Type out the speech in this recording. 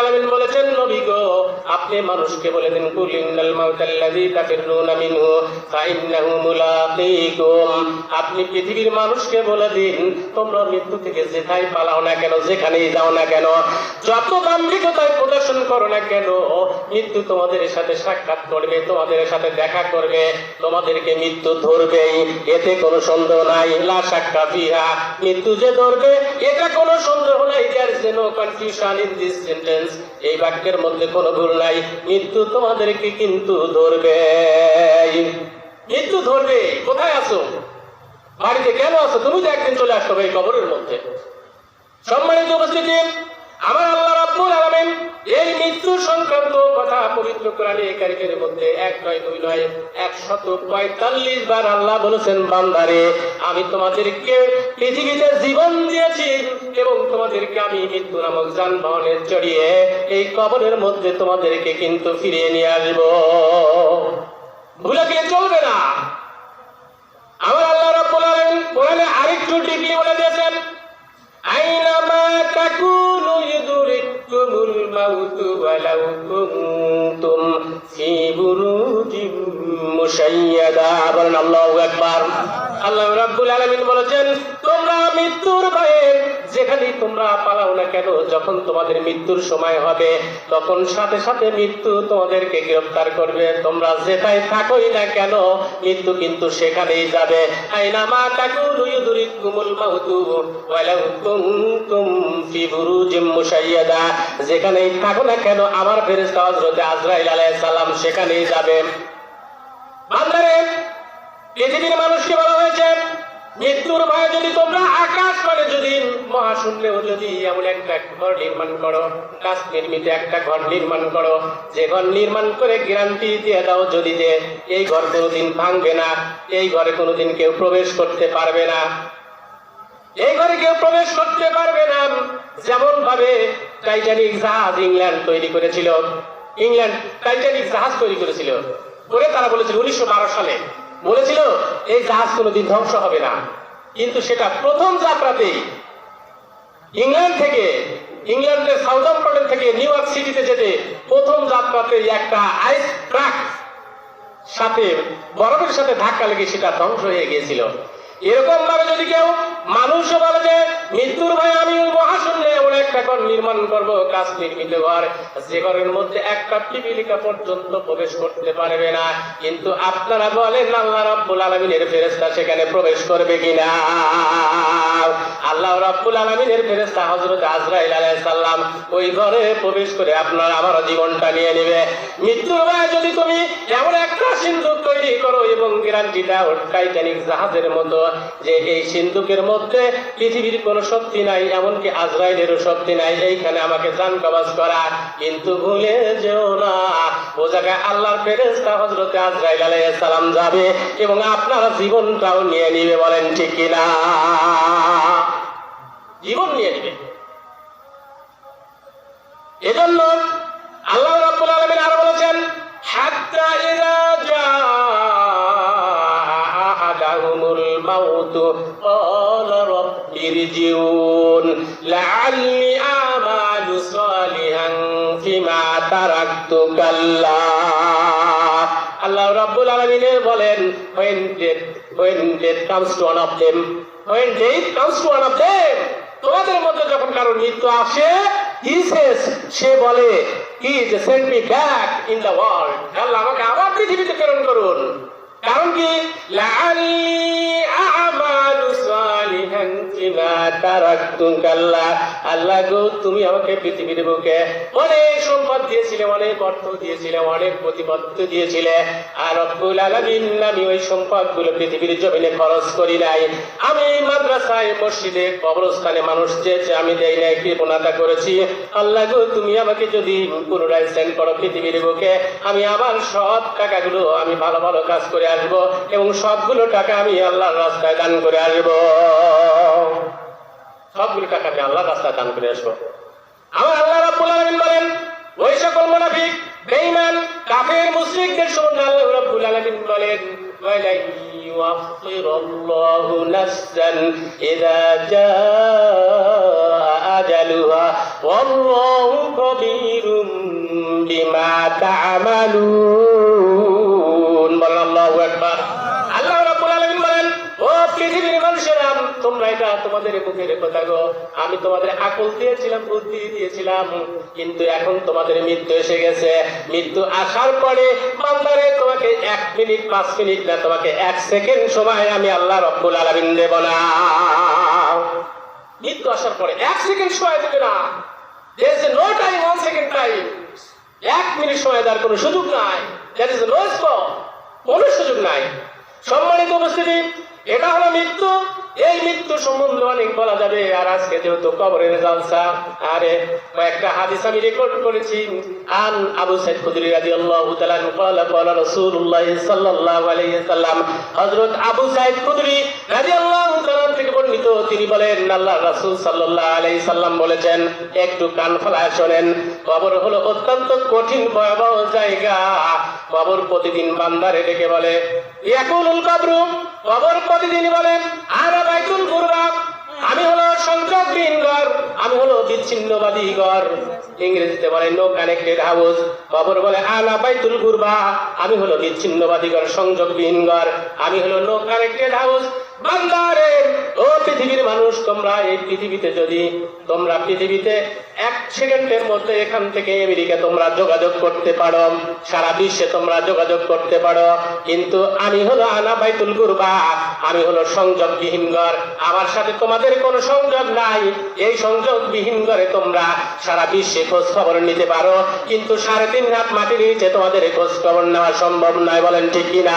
আলমিন বলেছেন নবী গো আপনি মানুষকে বলে দিন, কুল মাউতাল্লাযী তাফিরুনা মিনহু, ফাইন্নাহু আপনি পৃথিবীর মানুষকে বলে দিন, তোমরা মৃত্যু থেকে যেথায় পালাও না কেন, যেখানেই যাও না কেন, যত দাম্ভিকতায় প্রদর্শন করো না কেন, মৃত্যু তোমাদের সাথে সাক্ষাৎ করবে, তোমাদের সাথে দেখা করবে, তোমাদেরকে মৃত্যু ধরবেই, এতে কোনো সন্দেহ নাই। লা সাক্কা ফিহা, মৃত্যু যে ধরবে, এটা কোনো সন্দেহ নাই। There is no confusion in this sentence এই বাক্যের মধ্যে কোনো ভুল নাই মৃত্যু তোমাদেরকে কিন্তু ধরবে। মৃত্যু ধরবে, কোথায় আছো? বাড়িতে কেন আছো? তুমি তো একদিন চলে আসতে হবে কবরের মধ্যে। সম্মানিত উপস্থিতি আমার আল্লাহ রাব্বুল আলামিন এই মৃত্যু সংক্রান্ত কথা পবিত্র কোরআনে মধ্যে এক নয়, দুই নয়, একশত পঁয়তাল্লিশ বার আল্লাহ বলেছেন, বান্দারে, আমি তোমাদেরকে পৃথিবীতে জীবন দিয়েছি এবং তোমাদেরকে আমি মৃত্যু নামক যানবাহনে চড়িয়ে এই কবরের মধ্যে তোমাদেরকে কিন্তু ফিরিয়ে নিয়ে আসব। ভুলে গেলে চলবে না। আমার আল্লাহ রাব্বুল আলামিন কোরআনে আরেকটু ডিপলি বলে দিয়েছেন মাউতু ওয়ালাউ কুনতুম ফি বুরুজিম বলেন আল্লাহু রাব্বুল বলেছেন, তোমরা মৃত্যুর ভয়ে যেখানেই তোমরা পালাও না কেন, যখন তোমাদের মৃত্যুর সময় হবে, তখন সাথে সাথে মৃত্যু তোমাদেরকে গ্রেফতার করবে। তোমরা যেটাই থাকোই না কেন, মৃত্যু কিন্তু সেখানেই যাবে। আইনামা ফি মুশাইয়াদা। যেখানেই থাকো না কেন, আমার ফেরেশতা হযরত আজরাইল আলাইহিস সালাম সেখানেই যাবে। বান্দারে পৃথিবীর মানুষকে বলা হয়েছে, মৃত্যুর ভয়ে যদি তোমরা আকাশ মানে যদি মহাশূন্যেও যদি এমন একটা ঘর নির্মাণ করো কাজ নির্মিত একটা ঘর নির্মাণ করো, যে ঘর নির্মাণ করে গ্যারান্টি দিয়ে দাও যদি যে, এই ঘর কোনোদিন ভাঙবে না, এই ঘরে কোনোদিন কেউ প্রবেশ করতে পারবে না। এই ঘরে কেউ প্রবেশ করতে পারবে না। যেমন ভাবে টাইটানিক জাহাজ ইংল্যান্ড তৈরি করেছিল, ইংল্যান্ড টাইটানিক জাহাজ তৈরি করেছিল। করে তারা বলেছিল উনিশশো সালে। বলেছিল, এই জাহাজ কোনোদিন ধ্বংস হবে না। কিন্তু সেটা প্রথম যাত্রাতেই ইংল্যান্ড থেকে, ইংল্যান্ডের সাউদাম্পটন থেকে নিউ ইয়র্ক সিটিতে যেতে প্রথম যাত্রাতে একটা আইস ট্রাক সাথে, বরফের সাথে ধাক্কা লেগে সেটা ধ্বংস হয়ে গিয়েছিল। এরকম ভাবে যদি কেউ মানুষ বলে যে, মৃত্যুর ভয়ে আমি ঘর নির্মাণ করব, কাজ নির্মিত ঘর, যে ঘরের মধ্যে একটা পিপিলিকা পর্যন্ত প্রবেশ করতে পারবে না। কিন্তু আপনারা বলেন, আল্লাহ রাব্বুল আলামিনের ফেরেশতা সেখানে প্রবেশ করবে কিনা? আল্লাহ রাব্বুল আলামিনের ফেরেশতা হযরত আজরাইল আলাইহিস সালাম ওই ঘরে প্রবেশ করে আপনার আমার জীবনটা নিয়ে নেবে। মৃত্যুর ভয়ে যদি তুমি এমন একটা সিন্ধুক তৈরি করো এবং গ্যারান্টিটা টাইটানিক জাহাজের মতো, যে এই সিন্ধুকের মধ্যে পৃথিবীর কোনো শক্তি নাই, এমনকি আজরাইলেরও শক্তি নাই এইখানে আমাকে জান কবাজ করা, কিন্তু ভুলে যেও না। জায়গায় আল্লাহর ফেরেশতা হযরতে আজরাইল আলাইহিস সালাম যাবে এবং আপনার জীবনটাও নিয়ে নিবে, বলেন ঠিক কিনা জীবন নিয়ে নিবে। এজন্য আল্লাহ রাব্বুল আলামিন আরও বলেছেন, হাত্তা ইযা জাআ আহাদাহুমুল মাউত, ক্বালা রাব্বি ইরজিউন, লাআল্লি আল্লাহ রাব্বুল আলামিন বলেন তোমাদের মধ্যে যখন কারও মৃত্যু আসে সে বলে কি যে send me back in the world Allah আমাকে আবার পৃথিবীতে প্রেরণ করুন। কারণ কি? আ'মালু আমি জমিনে খরচ করি নাই। আমি মাদ্রাসায়, মসজিদে, কবরস্থানে মানুষ চেয়েছে, আমি দেই নাই, কৃপণতা করেছি। আল্লাহ গো, তুমি আমাকে যদি পুনরায় সেন্ড করো পৃথিবীর বুকে, আমি আমার সব টাকাগুলো আমি ভালো ভালো কাজ করে আসব এবং সবগুলো টাকা আমি আল্লাহর রাস্তায় দান করে আসব। সবগুলি টাকা আমি আল্লাহ রাস্তায় দান করে আসব। আমার আল্লাহ রাব্বুল আলামিন বলেন, ওই সকল মুনাফিক, বেঈমান, কাফের, মুশরিকদের সম্বন্ধে আল্লাহ রাব্বুল আলামিন বলেন আল্লাহ ইউআখিরাল্লাহু আলমিন বলেন পৃথিবীর মানুষেরা তোমরা এটা তোমাদের মুখের কথা গো আমি তোমাদের আকল দিয়েছিলাম বুদ্ধি দিয়েছিলাম কিন্তু এখন তোমাদের মৃত্যু এসে গেছে। মৃত্যু আসার পরে বান্দারে তোমাকে এক মিনিট পাঁচ মিনিট না তোমাকে এক সেকেন্ড সময় আমি আল্লাহ রব্বুল আলামিন দেব না। মৃত্যু আসার পরে এক সেকেন্ড সময় দেবে না। Is no time, one second time. এক মিনিট সময় দেওয়ার কোনো সুযোগ নাই। দ্যাট ইজ নো কোনো সুযোগ নাই। সম্মানিত উপস্থিতি এটা হলো মৃত্যু এই মৃত্যু সম্বন্ধে অনেক বলা যাবে আর আজকে যেহেতু কবরের জালসা আরে কয়েকটা হাদিস আমি রেকর্ড করেছি আন আবু সাইদ খুদরি রাদিয়াল্লাহু তাআলা قال قال رسول الله صلى الله عليه وسلم হযরত আবু সাইদ খুদরি রাদিয়াল্লাহু তাআলা থেকে বর্ণিত তিনি বলেন আল্লাহ রাসূল সাল্লাল্লাহু আলাইহি সাল্লাম বলেছেন একটু কান ফলায় শোনেন কবর হলো অত্যন্ত কঠিন ভয়াবহ জায়গা কবর প্রতিদিন বান্দারে ডেকে বলে ইয়াকুলুল কবরু কবর প্রতিদিন বলেন আনা বাইতুল কুরবান, আমি হলো সন্ত্রাসবিহীন ঘর, আমি হলো বিচ্ছিন্নবাদী ঘর। ইংরেজিতে বলে নো কানেক্টেড হাউস কবর বলে আনা বাইতুল গুরবা আমি হলো বিচ্ছিন্নবাদী ঘর, সংযোগবিহীন ঘর। আমি হলো নো কানেক্টেড হাউস যোগাযোগ করতে পারো, সারা বিশ্বে তোমরা যোগাযোগ করতে পারো, কিন্তু আমি হলো আনা বাইতুল গুরবা আমি হলো সংযোগবিহীন ঘর, আমার সাথে তোমাদের কোনো সংযোগ নাই, এই সংযোগবিহীন ঘরে তোমরা সারা বিশ্বে খোঁজ খবর নিতে পারো, কিন্তু সাড়ে তিন হাত মাটির নিচে তোমাদের খোঁজ খবর নেওয়া সম্ভব নয়, বলেন ঠিক কিনা?